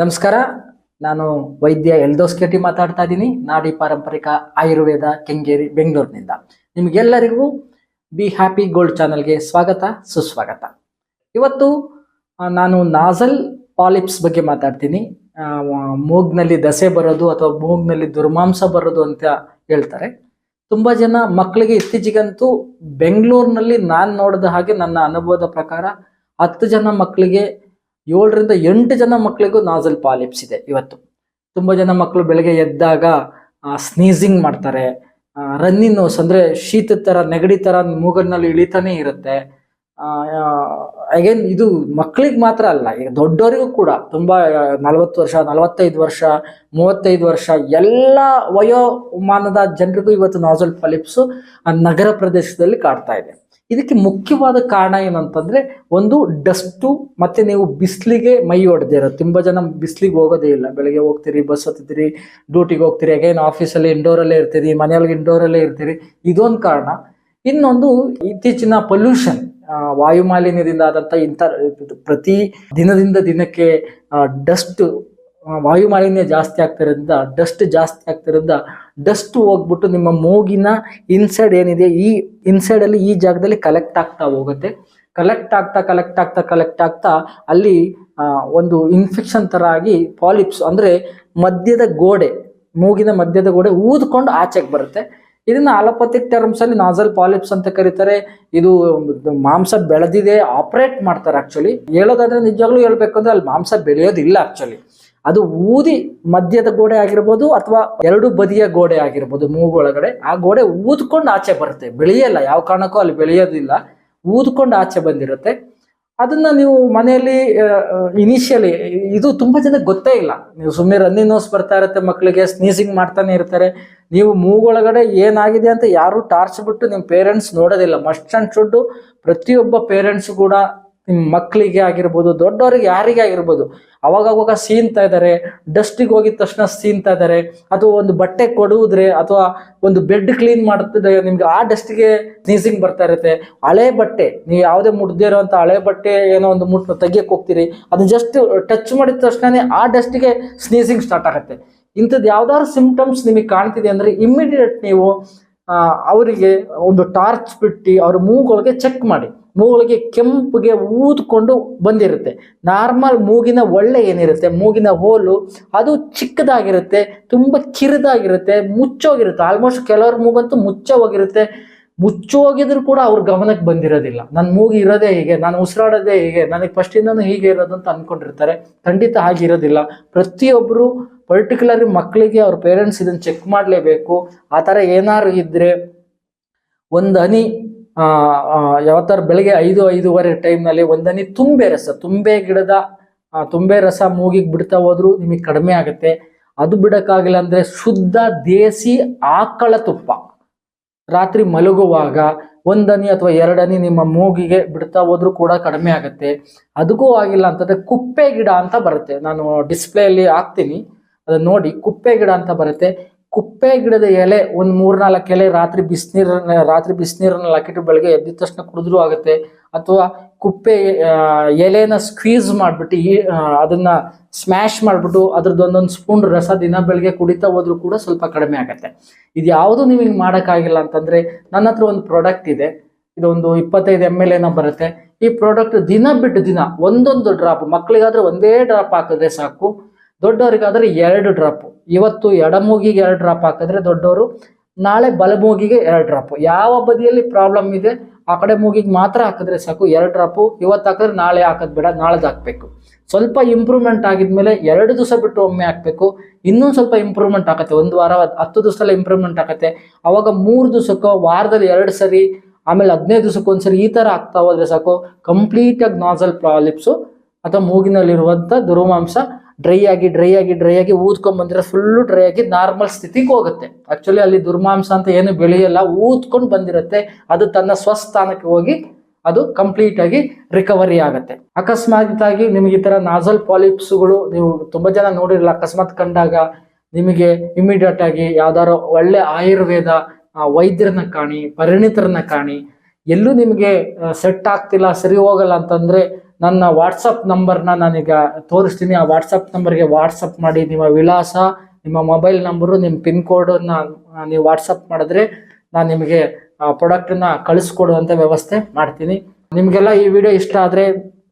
ನಮಸ್ಕಾರ. ನಾನು ವೈದ್ಯ ಎಲ್ದೋಸ್ ಕೆಟಿ ಮಾತಾಡ್ತಾ ಇದ್ದೀನಿ ನಾಡಿ ಪಾರಂಪರಿಕ ಆಯುರ್ವೇದ ಕೆಂಗೇರಿ ಬೆಂಗಳೂರಿನಿಂದ. ನಿಮಗೆಲ್ಲರಿಗೂ ಬಿ ಹ್ಯಾಪಿ ಗೋಲ್ಡ್ ಚಾನಲ್ಗೆ ಸ್ವಾಗತ, ಸುಸ್ವಾಗತ. ಇವತ್ತು ನಾನು ನಾಸಲ್ ಪಾಲಿಪ್ಸ್ ಬಗ್ಗೆ ಮಾತಾಡ್ತೀನಿ. ಮೂಗ್ನಲ್ಲಿ ದಸೆ ಬರೋದು ಅಥವಾ ಮೂಗ್ನಲ್ಲಿ ದುರ್ಮಾಂಸ ಬರೋದು ಅಂತ ಹೇಳ್ತಾರೆ. ತುಂಬ ಜನ ಮಕ್ಕಳಿಗೆ ಇತ್ತೀಚೆಗಂತೂ ಬೆಂಗಳೂರಿನಲ್ಲಿ ನಾನು ನೋಡಿದ ಹಾಗೆ ನನ್ನ ಅನುಭವದ ಪ್ರಕಾರ ಹತ್ತು ಜನ ಮಕ್ಕಳಿಗೆ ಏಳರಿಂದ ಎಂಟು ಜನ ಮಕ್ಕಳಿಗೂ ನಾಜಲ್ ಪಾಲಿಪ್ಸ್ ಇದೆ ಇವತ್ತು. ತುಂಬ ಜನ ಮಕ್ಕಳು ಬೆಳಗ್ಗೆ ಎದ್ದಾಗ ಸ್ನೀಸಿಂಗ್ ಮಾಡ್ತಾರೆ. ರನ್ನಿಂಗ್ ನೋಸ್ ಅಂದರೆ ಶೀತದ ಥರ ನೆಗಡಿ ಥರ ಮೂಗಲ್ನಲ್ಲಿ ಇಳಿತಾನೆ ಇರುತ್ತೆ. ಅಗೇನ್ ಇದು ಮಕ್ಕಳಿಗೆ ಮಾತ್ರ ಅಲ್ಲ, ಈಗ ದೊಡ್ಡವರಿಗೂ ಕೂಡ ತುಂಬ ನಲವತ್ತು ವರ್ಷ, ನಲವತ್ತೈದು ವರ್ಷ, ಮೂವತ್ತೈದು ವರ್ಷ, ಎಲ್ಲ ವಯೋಮಾನದ ಜನರಿಗೂ ಇವತ್ತು ನಾಸಲ್ ಫಲಿಪ್ಸು ನಗರ ಪ್ರದೇಶದಲ್ಲಿ ಕಾಡ್ತಾ ಇದೆ. ಇದಕ್ಕೆ ಮುಖ್ಯವಾದ ಕಾರಣ ಏನಂತಂದ್ರೆ, ಒಂದು ಡಸ್ಟು ಮತ್ತೆ ನೀವು ಬಿಸಿಲಿಗೆ ಮೈ ಹೊಡೆದಿರೋ ತುಂಬ ಜನ ಬಿಸಿಲಿಗೆ ಹೋಗೋದೇ ಇಲ್ಲ. ಬೆಳಗ್ಗೆ ಹೋಗ್ತೀರಿ, ಬಸ್ ಹತ್ತಿದ್ದೀರಿ ಡ್ಯೂಟಿಗೆ ಹೋಗ್ತೀರಿ ಅಗೈನ್ ಆಫೀಸಲ್ಲಿ ಇಂಡೋರಲ್ಲೇ ಇರ್ತೀರಿ, ಮನೆಯೊಳಗೆ ಇಂಡೋರಲ್ಲೇ ಇರ್ತೀರಿ, ಇದೊಂದು ಕಾರಣ. ಇನ್ನೊಂದು ಇತ್ತೀಚಿನ ಪೊಲ್ಯೂಷನ್ ವಾಯು ಮಾಲಿನ್ಯದಿಂದ ಆದಂಥ ಇಂಥ, ಪ್ರತಿ ದಿನದಿಂದ ದಿನಕ್ಕೆ ಡಸ್ಟ್ ವಾಯು ಮಾಲಿನ್ಯ ಜಾಸ್ತಿ ಆಗ್ತಿರೋದ್ರಿಂದ, ಡಸ್ಟ್ ಜಾಸ್ತಿ ಆಗ್ತಿರೋದ್ರಿಂದ, ಡಸ್ಟ್ ಹೋಗ್ಬಿಟ್ಟು ನಿಮ್ಮ ಮೂಗಿನ ಇನ್ಸೈಡ್ ಏನಿದೆ, ಈ ಇನ್ಸೈಡ್ ಅಲ್ಲಿ ಈ ಜಾಗದಲ್ಲಿ ಕಲೆಕ್ಟ್ ಆಗ್ತಾ ಹೋಗುತ್ತೆ. ಕಲೆಕ್ಟ್ ಆಗ್ತಾ ಕಲೆಕ್ಟ್ ಆಗ್ತಾ ಕಲೆಕ್ಟ್ ಆಗ್ತಾ, ಅಲ್ಲಿ ಒಂದು ಇನ್ಫೆಕ್ಷನ್ ತರ ಆಗಿ ಪಾಲಿಪ್ಸ್ ಅಂದ್ರೆ ಮಧ್ಯದ ಗೋಡೆ, ಮೂಗಿನ ಮಧ್ಯದ ಗೋಡೆ ಊದ್ಕೊಂಡು ಆಚೆಗೆ ಬರುತ್ತೆ. ಇದನ್ನ ಅಲೋಪತಿಕ್ ಟರ್ಮ್ಸ್ ಅಲ್ಲಿ ನಾಸಲ್ ಪಾಲಿಪ್ಸ್ ಅಂತ ಕರೀತಾರೆ. ಇದು ಮಾಂಸ ಬೆಳೆದಿದೆ ಆಪರೇಟ್ ಮಾಡ್ತಾರೆ ಆಕ್ಚುಲಿ ಹೇಳೋದಾದ್ರೆ ನಿಜವಾಗ್ಲೂ ಹೇಳ್ಬೇಕಂದ್ರೆ ಅಲ್ಲಿ ಮಾಂಸ ಬೆಳೆಯೋದಿಲ್ಲ ಆಕ್ಚುಲಿ ಅದು ಊದಿ ಮಧ್ಯದ ಗೋಡೆ ಆಗಿರ್ಬೋದು ಅಥವಾ ಎರಡು ಬದಿಯ ಗೋಡೆ ಆಗಿರ್ಬೋದು ಮೂಗೊಳಗಡೆ ಆ ಗೋಡೆ ಊದ್ಕೊಂಡು ಆಚೆ ಬರುತ್ತೆ. ಬೆಳೆಯಲ್ಲ, ಯಾವ ಕಾರಣಕ್ಕೂ ಅಲ್ಲಿ ಬೆಳೆಯೋದಿಲ್ಲ. ಊದ್ಕೊಂಡು ಆಚೆ ಬಂದಿರುತ್ತೆ. ಅದನ್ನ ನೀವು ಮನೆಯಲ್ಲಿ ಇನಿಷಿಯಲಿ ಇದು ತುಂಬಾ ಜನಕ್ಕೆ ಗೊತ್ತೇ ಇಲ್ಲ. ನೀವು ಸುಮ್ಮನೆ ರನ್ನಿಂಗ್ ನೋಸ್ ಬರ್ತಾ ಇರುತ್ತೆ ಮಕ್ಕಳಿಗೆ ಸ್ನೀಸಿಂಗ್ ಮಾಡ್ತಾನೆ ಇರ್ತಾರೆ. ನೀವು ಮೂಗೊಳಗಡೆ ಏನಾಗಿದೆ ಅಂತ ಯಾರು ಟಾರ್ಚ್ ಬಿಟ್ಟು ನಿಮ್ಮ ಪೇರೆಂಟ್ಸ್ ನೋಡೋದಿಲ್ಲ. ಮಸ್ಟ್ ಅಂಡ್ ಶುಡ್ ಪ್ರತಿಯೊಬ್ಬ ಪೇರೆಂಟ್ಸ್ ಕೂಡ ನಿಮ್ಮ ಮಕ್ಕಳಿಗೆ ಆಗಿರ್ಬೋದು, ದೊಡ್ಡವರಿಗೆ ಯಾರಿಗೆ ಆಗಿರ್ಬೋದು ಅವಾಗ ಅವಾಗ ಸೀನ್ತಾ ಇದ್ದಾರೆ ಡಸ್ಟಿಗೆ ಹೋಗಿದ ತಕ್ಷಣ ಸೀನ್ತಾ ಇದ್ದಾರೆ ಅಥವಾ ಒಂದು ಬಟ್ಟೆ ಕೊಡುವುದ್ರೆ ಅಥವಾ ಒಂದು ಬೆಡ್ ಕ್ಲೀನ್ ಮಾಡ್ತಿದ್ರೆ ನಿಮ್ಗೆ ಆ ಡಸ್ಟಿಗೆ ಸ್ನೀಸಿಂಗ್ ಬರ್ತಾ ಇರುತ್ತೆ. ಹಳೆ ಬಟ್ಟೆ, ನೀವು ಯಾವುದೇ ಇರುವಂತ ಹಳೆ ಬಟ್ಟೆ ಏನೋ ಒಂದು ಮುಟ್ ತೆಗಿಯಕ್ಕೆ ಹೋಗ್ತೀರಿ, ಅದು ಜಸ್ಟ್ ಟಚ್ ಮಾಡಿದ ತಕ್ಷಣನೇ ಆ ಡಸ್ಟಿಗೆ ಸ್ನೀಸಿಂಗ್ ಸ್ಟಾರ್ಟ್ ಆಗುತ್ತೆ. ಇಂಥದ್ದು ಯಾವ್ದಾದ್ರು ಸಿಂಪ್ಟಮ್ಸ್ ನಿಮಗೆ ಕಾಣ್ತಿದೆ ಅಂದರೆ ಇಮ್ಮಿಡಿಯೇಟ್ ನೀವು ಅವರಿಗೆ ಒಂದು ಟಾರ್ಚ್ ಬಿಟ್ಟು ಅವ್ರ ಮೂಗೊಳಗೆ ಚೆಕ್ ಮಾಡಿ. ಮೂಗೊಳಗೆ ಕೆಂಪಿಗೆ ಊದ್ಕೊಂಡು ಬಂದಿರುತ್ತೆ. ನಾರ್ಮಲ್ ಮೂಗಿನ ಒಳ್ಳೆ ಏನಿರುತ್ತೆ? ಮೂಗಿನ ಹೋಲು, ಅದು ಚಿಕ್ಕದಾಗಿರುತ್ತೆ, ತುಂಬ ಕಿರಿದಾಗಿರುತ್ತೆ ಮುಚ್ಚೋಗಿರುತ್ತೆ. ಆಲ್ಮೋಸ್ಟ್ ಕೆಲವ್ರ ಮೂಗಂತೂ ಮುಚ್ಚೋಗಿರುತ್ತೆ. ಮುಚ್ಚೋಗಿದ್ರು ಕೂಡ ಅವ್ರ ಗಮನಕ್ಕೆ ಬಂದಿರೋದಿಲ್ಲ. ನನ್ನ ಮೂಗು ಇರೋದೇ ಹೀಗೆ, ನಾನು ಉಸಿರಾಡೋದೇ ಹೀಗೆ, ನನಗೆ ಫಸ್ಟಿಂದನೂ ಹೀಗೆ ಇರೋದು ಅಂತ ಅಂದ್ಕೊಂಡಿರ್ತಾರೆ ಖಂಡಿತ ಹಾಗಿರೋದಿಲ್ಲ ಪ್ರತಿಯೊಬ್ಬರು ಪರ್ಟಿಕ್ಯುಲರ್ ಮಕ್ಕಳಿಗೆ ಅವ್ರ ಪೇರೆಂಟ್ಸ್ ಇದನ್ನು ಚೆಕ್ ಮಾಡಲೇಬೇಕು. ಆ ಥರ ಏನಾದ್ರು ಇದ್ದರೆ ಒಂದು ಹನಿ ಯಾವತ್ತಾರು ಬೆಳಗ್ಗೆ ಐದು, ಐದೂವರೆ ಟೈಮ್ನಲ್ಲಿ ಒಂದು ಹನಿ ತುಂಬೆ ರಸ, ತುಂಬೆ ಗಿಡದ ತುಂಬೆ ರಸ ಮೂಗಿಗೆ ಬಿಡ್ತಾ ಹೋದ್ರೂ ನಿಮಗೆ ಕಡಿಮೆ ಆಗುತ್ತೆ. ಅದು ಬಿಡೋಕ್ಕಾಗಿಲ್ಲ ಅಂದರೆ ಶುದ್ಧ ದೇಸಿ ಆಕಳ ತುಪ್ಪ. ರಾತ್ರಿ ಮಲಗುವಾಗ ಒಂದನಿ ಅಥವಾ ಎರಡನಿ ನಿಮ್ಮ ಮೂಗಿಗೆ ಬಿಡ್ತಾ ಹೋದ್ರೂ ಕೂಡ ಕಡಿಮೆ ಆಗುತ್ತೆ. ಅದಕ್ಕೂ ಆಗಿಲ್ಲ ಅಂತಂದ್ರೆ ಕುಪ್ಪೆ ಗಿಡ ಅಂತ ಬರುತ್ತೆ. ನಾನು ಡಿಸ್ಪ್ಲೇಯಲ್ಲಿ ಹಾಕ್ತೀನಿ. ಅದನ್ನ ನೋಡಿ ಕುಪ್ಪೆ ಗಿಡ ಅಂತ ಬರುತ್ತೆ. ಕುಪ್ಪೆ ಗಿಡದ ಎಲೆ ಒಂದು ಮೂರ್ನಾಲ್ಕು ಎಲೆ ರಾತ್ರಿ ಬಿಸಿನೀರನ್ನ ರಾತ್ರಿ ಬಿಸಿನೀರನ್ನ ಹಾಕಿಟ್ಟು ಬೆಳಗ್ಗೆ ಎದ್ದ ತಕ್ಷಣ ಕುಡಿದ್ರೂ ಆಗುತ್ತೆ. ಅಥವಾ ಕುಪ್ಪೆ ಎಲೆನ ಸ್ಕ್ವೀಸ್ ಮಾಡಿಬಿಟ್ಟು ಈ ಅದನ್ನು ಸ್ಮ್ಯಾಶ್ ಮಾಡಿಬಿಟ್ಟು ಅದ್ರದ್ದೊಂದೊಂದು ಸ್ಪೂನ್ ರಸ ದಿನ ಬೆಳಗ್ಗೆ ಕುಡಿತಾ ಹೋದ್ರೂ ಕೂಡ ಸ್ವಲ್ಪ ಕಡಿಮೆ ಆಗುತ್ತೆ. ಇದು ಯಾವುದು ಹಿಂಗೆ ಮಾಡೋಕ್ಕಾಗಿಲ್ಲ ಅಂತಂದ್ರೆ ನನ್ನ ಹತ್ರ ಒಂದು ಪ್ರಾಡಕ್ಟ್ ಇದೆ. ಇದೊಂದು ಇಪ್ಪತ್ತೈದು ಎಂ ಎಲ್ ಏನೋ ಬರುತ್ತೆ. ಈ ಪ್ರಾಡಕ್ಟ್ ದಿನ ಬಿಟ್ಟು ದಿನ ಒಂದೊಂದು ಡ್ರಾಪ್ ಮಕ್ಕಳಿಗಾದ್ರೆ ಒಂದೇ ಡ್ರಾಪ್ ಹಾಕಿದ್ರೆ ಸಾಕು. ದೊಡ್ಡವ್ರಿಗಾದ್ರೆ ಎರಡು ಡ್ರಾಪ್ ಇವತ್ತು ಎಡಮೂಗಿಗೆ ಎರಡು ಡ್ರಾಪ್ ಹಾಕಿದ್ರೆ ದೊಡ್ಡವರು, ನಾಳೆ ಬಲಮೂಗಿಗೆ ಎರಡು ಡ್ರಾಪ್ ಯಾವ ಬದಿಯಲ್ಲಿ ಪ್ರಾಬ್ಲಮ್ ಇದೆ, ಆ ಕಡೆ ಮೂಗಿಗೆ ಮಾತ್ರ ಹಾಕಿದ್ರೆ ಸಾಕು, ಎರಡು ಡ್ರಾಪು ಇವತ್ತು ಹಾಕಿದ್ರೆ ನಾಳೆ ಹಾಕೋದು ಬೇಡ, ನಾಳೆದು ಹಾಕಬೇಕು. ಸ್ವಲ್ಪ ಇಂಪ್ರೂವ್ಮೆಂಟ್ ಆಗಿದ್ಮೇಲೆ ಎರಡು ದಿವಸ ಬಿಟ್ಟು ಒಮ್ಮೆ ಹಾಕಬೇಕು, ಇನ್ನೊಂದು ಸ್ವಲ್ಪ ಇಂಪ್ರೂವ್ಮೆಂಟ್ ಆಗುತ್ತೆ ಒಂದು ವಾರ, ಹತ್ತು ದಿವಸದಲ್ಲಿ ಇಂಪ್ರೂವ್ಮೆಂಟ್ ಆಗುತ್ತೆ ಅವಾಗ ಮೂರು ದಿವಸಕ್ಕೋ, ವಾರದಲ್ಲಿ ಎರಡು ಸರಿ, ಆಮೇಲೆ ಹದಿನೈದು ದಿವಸಕ್ಕೆ ಒಂದ್ಸರಿ ಈ ಥರ ಆಗ್ತಾ ಹೋದರೆ ಸಾಕು ಕಂಪ್ಲೀಟಾಗಿ ನಾಸಲ್ ಪ್ರಾಲಿಪ್ಸು ಅಥವಾ ಮೂಗಿನಲ್ಲಿರುವಂಥ ದುರ್ಮಾಂಸ ಡ್ರೈ ಆಗಿ ಡ್ರೈ ಆಗಿ ಡ್ರೈ ಆಗಿ ಊದ್ಕೊಂಡ್ ಬಂದ್ರೆ ಫುಲ್ಲು ಡ್ರೈ ಆಗಿ ನಾರ್ಮಲ್ ಸ್ಥಿತಿಗೆ ಹೋಗುತ್ತೆ. ಆಕ್ಚುಲಿ ಅಲ್ಲಿ ದುರ್ಮಾಂಸ ಅಂತ ಏನು ಬೆಳೆಯಲ್ಲ, ಊದ್ಕೊಂಡು ಬಂದಿರುತ್ತೆ. ಅದು ತನ್ನ ಸ್ವಸ್ಥಾನಕ್ಕೆ ಹೋಗಿ ಅದು ಕಂಪ್ಲೀಟ್ ಆಗಿ ರಿಕವರಿ ಆಗುತ್ತೆ. ಅಕಸ್ಮಾತ್ ಆಗಿ ನಿಮಗೆ ಈ ತರ ನಾಸಲ್ ಪಾಲಿಪ್ಸ್ಗಳು ನೀವು ತುಂಬಾ ಜನ ನೋಡಿರಲ್ಲ, ಅಕಸ್ಮಾತ್ ಕಂಡಾಗ ನಿಮಗೆ ಇಮಿಡಿಯೇಟ್ ಆಗಿ ಯಾವ್ದಾರು ಒಳ್ಳೆ ಆಯುರ್ವೇದ ವೈದ್ಯರನ್ನ ಕಾಣಿ, ಪರಿಣಿತರನ್ನ ಕಾಣಿ, ಎಲ್ಲೂ ನಿಮಗೆ ಸೆಟ್ ಆಗ್ತಿಲ್ಲ, ಸರಿ ಹೋಗಲ್ಲ ಅಂತಂದ್ರೆ ನನ್ನ ವಾಟ್ಸಪ್ ನಂಬರ್ನ ನಾನೀಗ ತೋರಿಸ್ತೀನಿ. ಆ ವಾಟ್ಸಪ್ ನಂಬರ್ಗೆ ವಾಟ್ಸಪ್ ಮಾಡಿ, ನಿಮ್ಮ ವಿಳಾಸ, ನಿಮ್ಮ ಮೊಬೈಲ್ ನಂಬರು ನಿಮ್ಮ ಪಿನ್ ಕೋಡನ್ನು ನೀವು ವಾಟ್ಸಪ್ ಮಾಡಿದ್ರೆ ನಾನು ನಿಮಗೆ ಆ ಪ್ರಾಡಕ್ಟನ್ನ ಕಳಿಸ್ಕೊಡುವಂಥ ವ್ಯವಸ್ಥೆ ಮಾಡ್ತೀನಿ. ನಿಮಗೆಲ್ಲ ಈ ವಿಡಿಯೋ ಇಷ್ಟ ಆದರೆ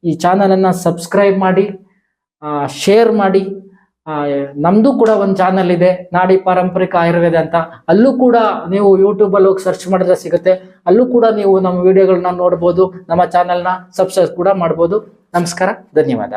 ಈ ಚಾನಲನ್ನು ಸಬ್ಸ್ಕ್ರೈಬ್ ಮಾಡಿ ಶೇರ್ ಮಾಡಿ. ನಮ್ದು ಕೂಡ ಒಂದು ಚಾನಲ್ ಇದೆ, ನಾಡಿ ಪಾರಂಪರಿಕ ಆಯುರ್ವೇದ ಅಂತ. ಅಲ್ಲೂ ಕೂಡ ನೀವು ಯೂಟ್ಯೂಬ್ ಅಲ್ಲಿ ಹೋಗಿ ಸರ್ಚ್ ಮಾಡಿದ್ರೆ ಸಿಗುತ್ತೆ. ಅಲ್ಲೂ ಕೂಡ ನೀವು ನಮ್ಮ ವಿಡಿಯೋಗಳನ್ನ ನೋಡ್ಬೋದು, ನಮ್ಮ ಚಾನೆಲ್ನ ಸಬ್ಸ್ಕ್ರೈಬ್ ಕೂಡ ಮಾಡ್ಬೋದು. ನಮಸ್ಕಾರ, ಧನ್ಯವಾದ.